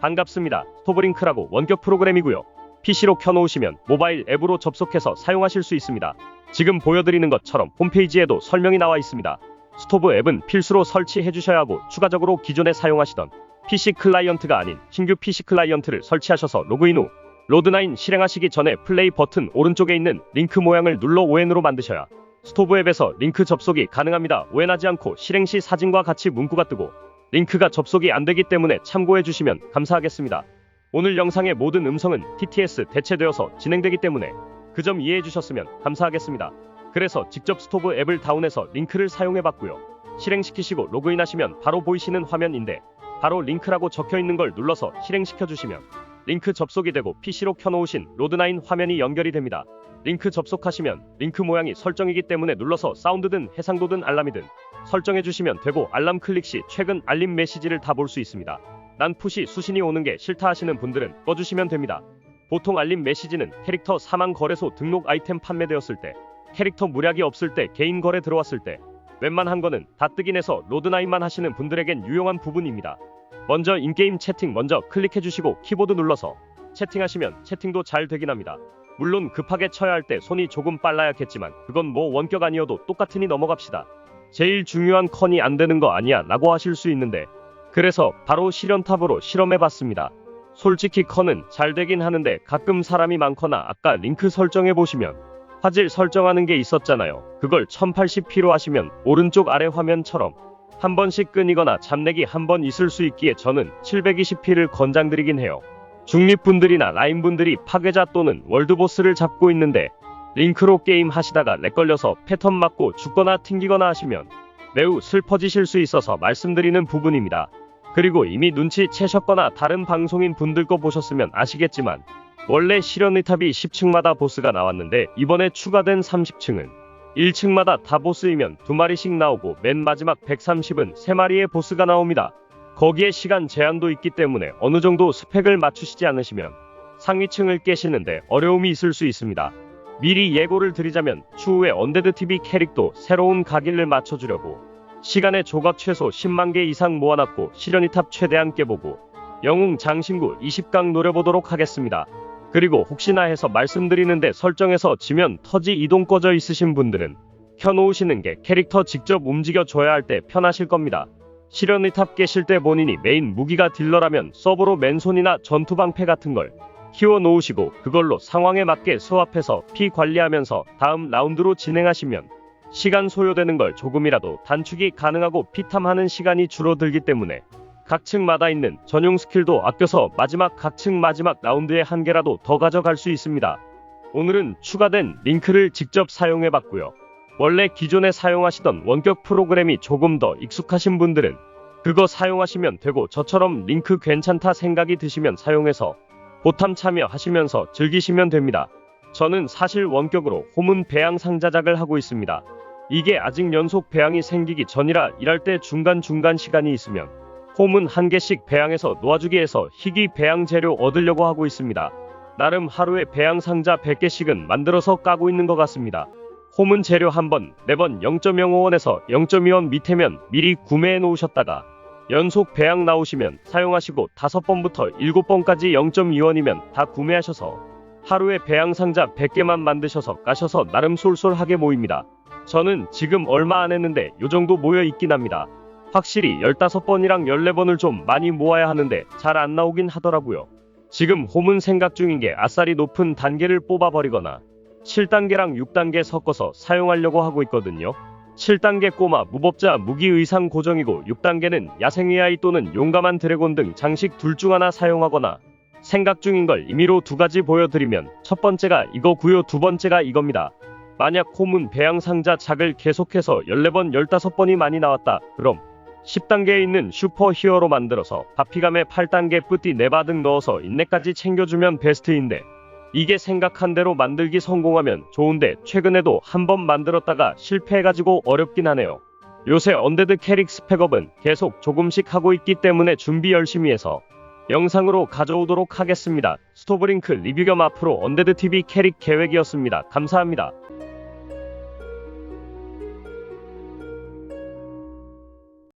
반갑습니다. 스토브링크라고 원격 프로그램이고요. PC로 켜놓으시면 모바일 앱으로 접속해서 사용하실 수 있습니다. 지금 보여드리는 것처럼 홈페이지에도 설명이 나와 있습니다. 스토브 앱은 필수로 설치해 주셔야 하고 추가적으로 기존에 사용하시던 PC 클라이언트가 아닌 신규 PC 클라이언트를 설치하셔서 로그인 후 로드9 실행하시기 전에 플레이 버튼 오른쪽에 있는 링크 모양을 눌러 ON으로 만드셔야 스토브 앱에서 링크 접속이 가능합니다. 오해하지 않고 실행 시 사진과 같이 문구가 뜨고 링크가 접속이 안 되기 때문에 참고해 주시면 감사하겠습니다. 오늘 영상의 모든 음성은 TTS 대체되어서 진행되기 때문에 그 점 이해해 주셨으면 감사하겠습니다. 그래서 직접 스토브 앱을 다운해서 링크를 사용해 봤고요. 실행시키시고 로그인하시면 바로 보이시는 화면인데 바로 링크라고 적혀 있는 걸 눌러서 실행시켜 주시면 링크 접속이 되고 PC로 켜놓으신 로드9 화면이 연결이 됩니다. 링크 접속하시면 링크 모양이 설정이기 때문에 눌러서 사운드든 해상도든 알람이든 설정해 주시면 되고 알람 클릭 시 최근 알림 메시지를 다 볼 수 있습니다. 난 푸시 수신이 오는 게 싫다 하시는 분들은 꺼주시면 됩니다. 보통 알림 메시지는 캐릭터 사망 거래소 등록 아이템 판매되었을 때, 캐릭터 무략이 없을 때, 개인 거래 들어왔을 때, 웬만한 거는 다 뜨긴 해서 로드9만 하시는 분들에겐 유용한 부분입니다. 먼저 인게임 채팅 먼저 클릭해 주시고 키보드 눌러서 채팅하시면 채팅도 잘 되긴 합니다. 물론 급하게 쳐야 할 때 손이 조금 빨라야겠지만 그건 뭐 원격 아니어도 똑같으니 넘어갑시다. 제일 중요한 컨이 안 되는 거 아니야 라고 하실 수 있는데 그래서 바로 실현탑으로 실험해 봤습니다. 솔직히 컨은 잘 되긴 하는데 가끔 사람이 많거나 아까 링크 설정해 보시면 화질 설정하는 게 있었잖아요. 그걸 1080p로 하시면 오른쪽 아래 화면처럼 한 번씩 끊이거나 잠내기 한 번 있을 수 있기에 저는 720p를 권장드리긴 해요. 중립분들이나 라인분들이 파괴자 또는 월드보스를 잡고 있는데 링크로 게임 하시다가 렉 걸려서 패턴 맞고 죽거나 튕기거나 하시면 매우 슬퍼지실 수 있어서 말씀드리는 부분입니다. 그리고 이미 눈치 채셨거나 다른 방송인 분들 거 보셨으면 아시겠지만 원래 실현의 탑이 10층마다 보스가 나왔는데 이번에 추가된 30층은 1층마다 다 보스이면 두 마리씩 나오고 맨 마지막 130은 세 마리의 보스가 나옵니다. 거기에 시간 제한도 있기 때문에 어느 정도 스펙을 맞추시지 않으시면 상위층을 깨시는데 어려움이 있을 수 있습니다. 미리 예고를 드리자면 추후에 언데드 TV 캐릭도 새로운 각인을 맞춰주려고 시간의 조각 최소 10만 개 이상 모아놨고 실현이 탑 최대한 깨보고 영웅 장신구 20강 노려보도록 하겠습니다. 그리고 혹시나 해서 말씀드리는데 설정에서 지면 터지 이동 꺼져 있으신 분들은 켜놓으시는 게 캐릭터 직접 움직여 줘야 할 때 편하실 겁니다. 실현의 탑 깨실 때 본인이 메인 무기가 딜러라면 서브로 맨손이나 전투방패 같은 걸 키워 놓으시고 그걸로 상황에 맞게 수합해서 피 관리하면서 다음 라운드로 진행하시면 시간 소요되는 걸 조금이라도 단축이 가능하고 피탐하는 시간이 줄어들기 때문에 각 층마다 있는 전용 스킬도 아껴서 마지막 각 층 마지막 라운드에 한 개라도 더 가져갈 수 있습니다. 오늘은 추가된 링크를 직접 사용해 봤고요. 원래 기존에 사용하시던 원격 프로그램이 조금 더 익숙하신 분들은 그거 사용하시면 되고 저처럼 링크 괜찮다 생각이 드시면 사용해서 보탐 참여하시면서 즐기시면 됩니다. 저는 사실 원격으로 호문 배양 상자작을 하고 있습니다. 이게 아직 연속 배양이 생기기 전이라 일할 때 중간중간 시간이 있으면 홈은 한 개씩 배양해서 놓아주기 해서 희귀 배양 재료 얻으려고 하고 있습니다. 나름 하루에 배양 상자 100개씩은 만들어서 까고 있는 것 같습니다. 홈은 재료 한 번, 네번 0.05원에서 0.2원 밑에면 미리 구매해 놓으셨다가 연속 배양 나오시면 사용하시고 다섯 번부터 일곱 번까지 0.2원이면 다 구매하셔서 하루에 배양 상자 100개만 만드셔서 까셔서 나름 쏠쏠하게 모입니다. 저는 지금 얼마 안 했는데 요 정도 모여 있긴 합니다. 확실히 15번이랑 14번을 좀 많이 모아야 하는데 잘 안 나오긴 하더라고요. 지금 홈은 생각 중인 게 아싸리 높은 단계를 뽑아버리거나 7단계랑 6단계 섞어서 사용하려고 하고 있거든요. 7단계 꼬마 무법자 무기 의상 고정이고 6단계는 야생 AI 또는 용감한 드래곤 등 장식 둘 중 하나 사용하거나 생각 중인 걸 임의로 두 가지 보여드리면 첫 번째가 이거고요 두 번째가 이겁니다. 만약 홈은 배양 상자 작을 계속해서 14번 15번이 많이 나왔다 그럼 10단계에 있는 슈퍼 히어로 만들어서 바피감에 8단계 뿌띠 네바 등 넣어서 인내까지 챙겨주면 베스트인데 이게 생각한 대로 만들기 성공하면 좋은데 최근에도 한 번 만들었다가 실패해가지고 어렵긴 하네요. 요새 언데드 캐릭 스펙업은 계속 조금씩 하고 있기 때문에 준비 열심히 해서 영상으로 가져오도록 하겠습니다. 스토브링크 리뷰 겸 앞으로 언데드 TV 캐릭 계획이었습니다. 감사합니다.